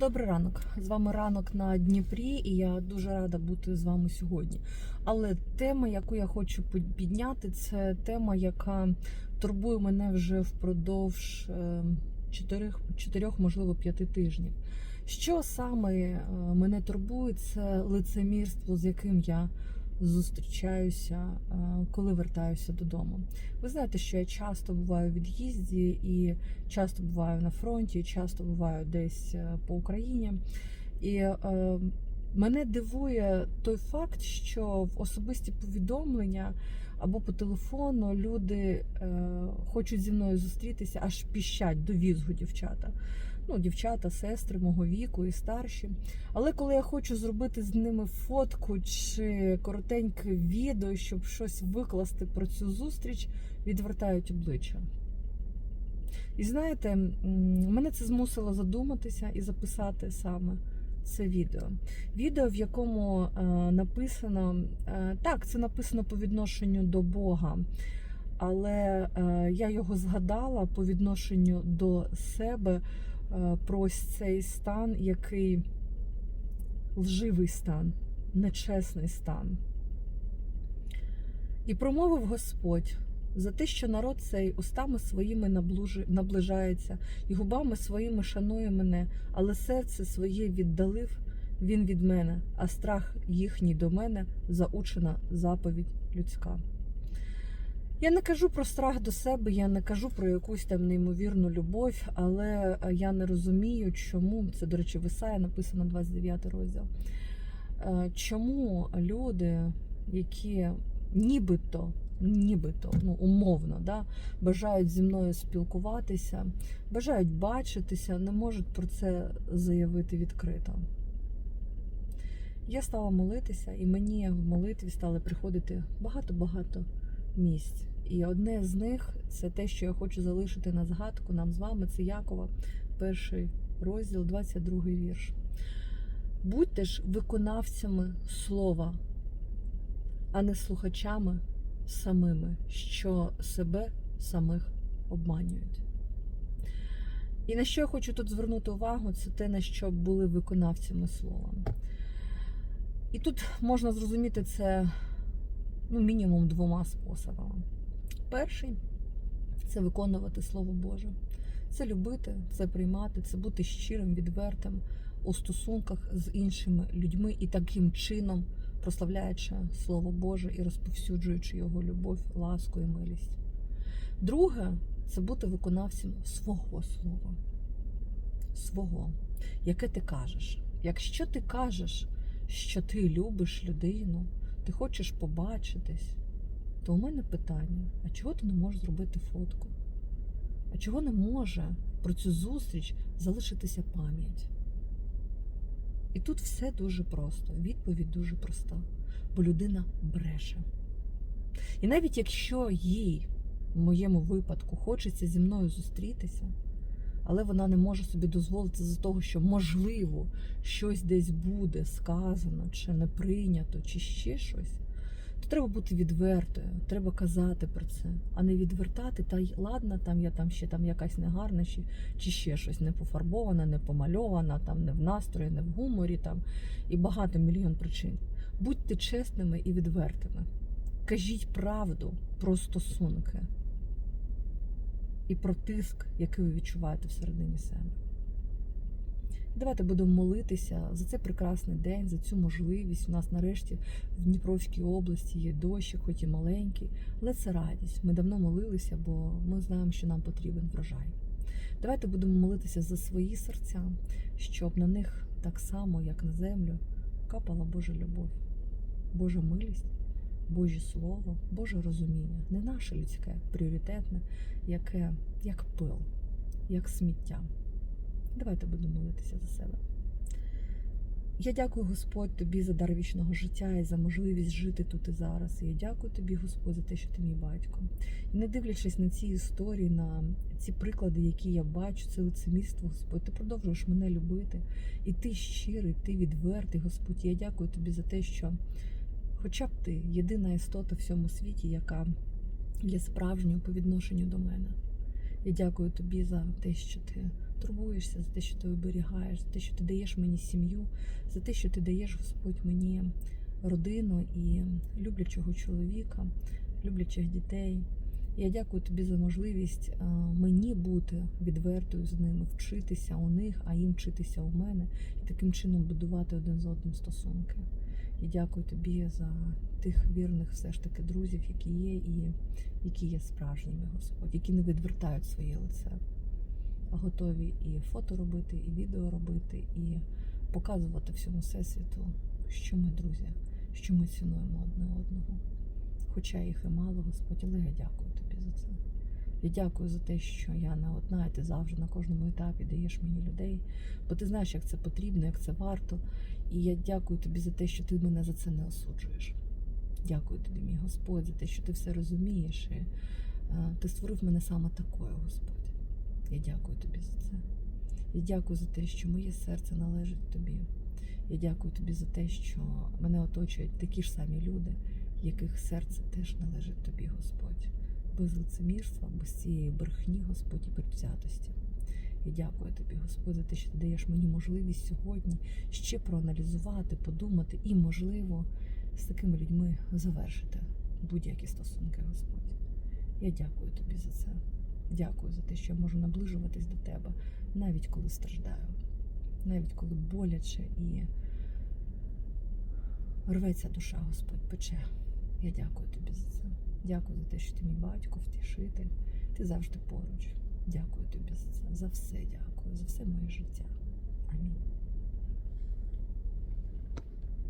Добрий ранок. З вами ранок на Дніпрі, і я дуже рада бути з вами сьогодні. Але тема, яку я хочу під- підняти, це тема, яка турбує мене вже впродовж е, чотирьох, чотирьох, можливо, п'яти тижнів. Що саме е, мене турбує, це лицемірство, з яким я зустрічаюся, е, коли вертаюся додому. Ви знаєте, що я часто буваю в від'їзді і часто буваю на фронті, часто буваю десь е, по Україні. І е, мене дивує той факт, що в особисті повідомлення або по телефону люди хочуть зі мною зустрітися, аж піщать до візгу дівчата. Ну, дівчата, сестри мого віку і старші. Але коли я хочу зробити з ними фотку чи коротеньке відео, щоб щось викласти про цю зустріч, відвертають обличчя. І знаєте, мене це змусило задуматися і записати саме це відео. Відео, в якому е, написано, е, так, це написано по відношенню до Бога, але е, я його згадала по відношенню до себе про ось цей стан, який лживий стан, нечесний стан. І промовив Господь за те, що народ цей устами своїми наближається, і губами своїми шанує мене, але серце своє віддалив він від мене, а страх їхній до мене заучена заповідь людська. Я не кажу про страх до себе, я не кажу про якусь там неймовірну любов, але е, я не розумію, чому це, до речі, в Ісая написано 29 розділ. Е, Чому люди, які нібито, нібито, ну умовно, да, бажають зі мною спілкуватися, бажають бачитися, не можуть про це заявити відкрито. Я стала молитися, і мені в молитві стали приходити багато-багато місць. І одне з них це те, що я хочу залишити на згадку нам з вами. Це Якова, перший розділ, 22 вірш. Будьте ж виконавцями слова, а не слухачами самими, що себе самих обманюють. І на що я хочу тут звернути увагу, це те, на що були виконавцями слова. І тут можна зрозуміти це ну, мінімум двома способами. Перший це виконувати Слово Боже. Це любити, це приймати, це бути щирим, відвертим у стосунках з іншими людьми і таким чином прославляючи Слово Боже і розповсюджуючи його любов, ласку і милість. Друге це бути виконавцем свого слова, свого, яке ти кажеш. Якщо ти кажеш, що ти любиш людину, ти хочеш побачитись, то у мене питання: а чого ти не можеш зробити фотку? А чого не може про цю зустріч залишитися пам'ять? І тут все дуже просто. Відповідь дуже проста. Бо людина бреше. І навіть якщо їй, в моєму випадку, хочеться зі мною зустрітися, але вона не може собі дозволити з того, що можливо щось десь буде сказано, чи не прийнято, чи ще щось, то треба бути відвертою, треба казати про це, а не відвертати, та й ладно, там я там ще там якась негарна, чи, чи ще щось не пофарбована, не помальована, там не в настрої, не в гуморі, там і багато мільйон причин. Будьте чесними і відвертими. Кажіть правду про стосунки і про тиск, який ви відчуваєте всередині себе. Давайте будемо молитися за цей прекрасний день, за цю можливість. У нас нарешті в Дніпровській області є дощик, хоч і маленький, але це радість. Ми давно молилися, бо ми знаємо, що нам потрібен врожай. Давайте будемо молитися за свої серця, щоб на них так само, як на землю, капала Божа любов, Божа милість, Боже Слово, Боже розуміння, не наше людське, пріоритетне, яке як пил, як сміття. Давайте будемо молитися за себе. Я дякую Господь тобі за дар вічного життя і за можливість жити тут і зараз. І я дякую тобі, Господь, за те, що ти мій батько. І не дивлячись на ці історії, на ці приклади, які я бачу, це лицемірство, Господь, ти продовжуєш мене любити. І ти щирий, ти відвертий, Господь. Я дякую тобі за те, що, хоча б ти єдина істота в всьому світі, яка є справжньою по відношенню до мене. Я дякую тобі за те, що ти турбуєшся, за те, що ти оберігаєш, за те, що ти даєш мені сім'ю, за те, що ти даєш Господь мені родину і люблячого чоловіка, люблячих дітей. Я дякую тобі за можливість а, мені бути відвертою з ними, вчитися у них, а їм вчитися у мене, і таким чином будувати один з одним стосунки. І дякую тобі за тих вірних все ж таки друзів, які є, і які є справжніми, Господь, які не відвертають своє лице, а готові і фото робити, і відео робити, і показувати всьому всесвіту, що ми друзі, що ми цінуємо одне одного. Хоча їх і мало, Господь, але я дякую тобі за це. Я дякую за те, що я не одна, і ти завжди на кожному етапі даєш мені людей, бо ти знаєш, як це потрібно, як це варто. І я дякую тобі за те, що ти мене за це не осуджуєш. Дякую тобі, мій Господь, за те, що ти все розумієш. І, е, ти створив мене саме такою, Господь. Я дякую тобі за це. Я дякую за те, що моє серце належить тобі. Я дякую тобі за те, що мене оточують такі ж самі люди, яких серце теж належить тобі, Господь. Без лицемірства, без цієї брехні, Господь, і предвзятості. Я дякую тобі, Господь, за те, що ти даєш мені можливість сьогодні ще проаналізувати, подумати і, можливо, з такими людьми завершити будь-які стосунки, Господь. Я дякую тобі за це. Дякую за те, що я можу наближуватись до тебе, навіть коли страждаю, навіть коли боляче і рветься душа, Господь, пече. Я дякую тобі за це. Дякую за те, що ти мій батько, втішитель. Ти завжди поруч. Дякую тобі за все дякую, за все моє життя. Амінь.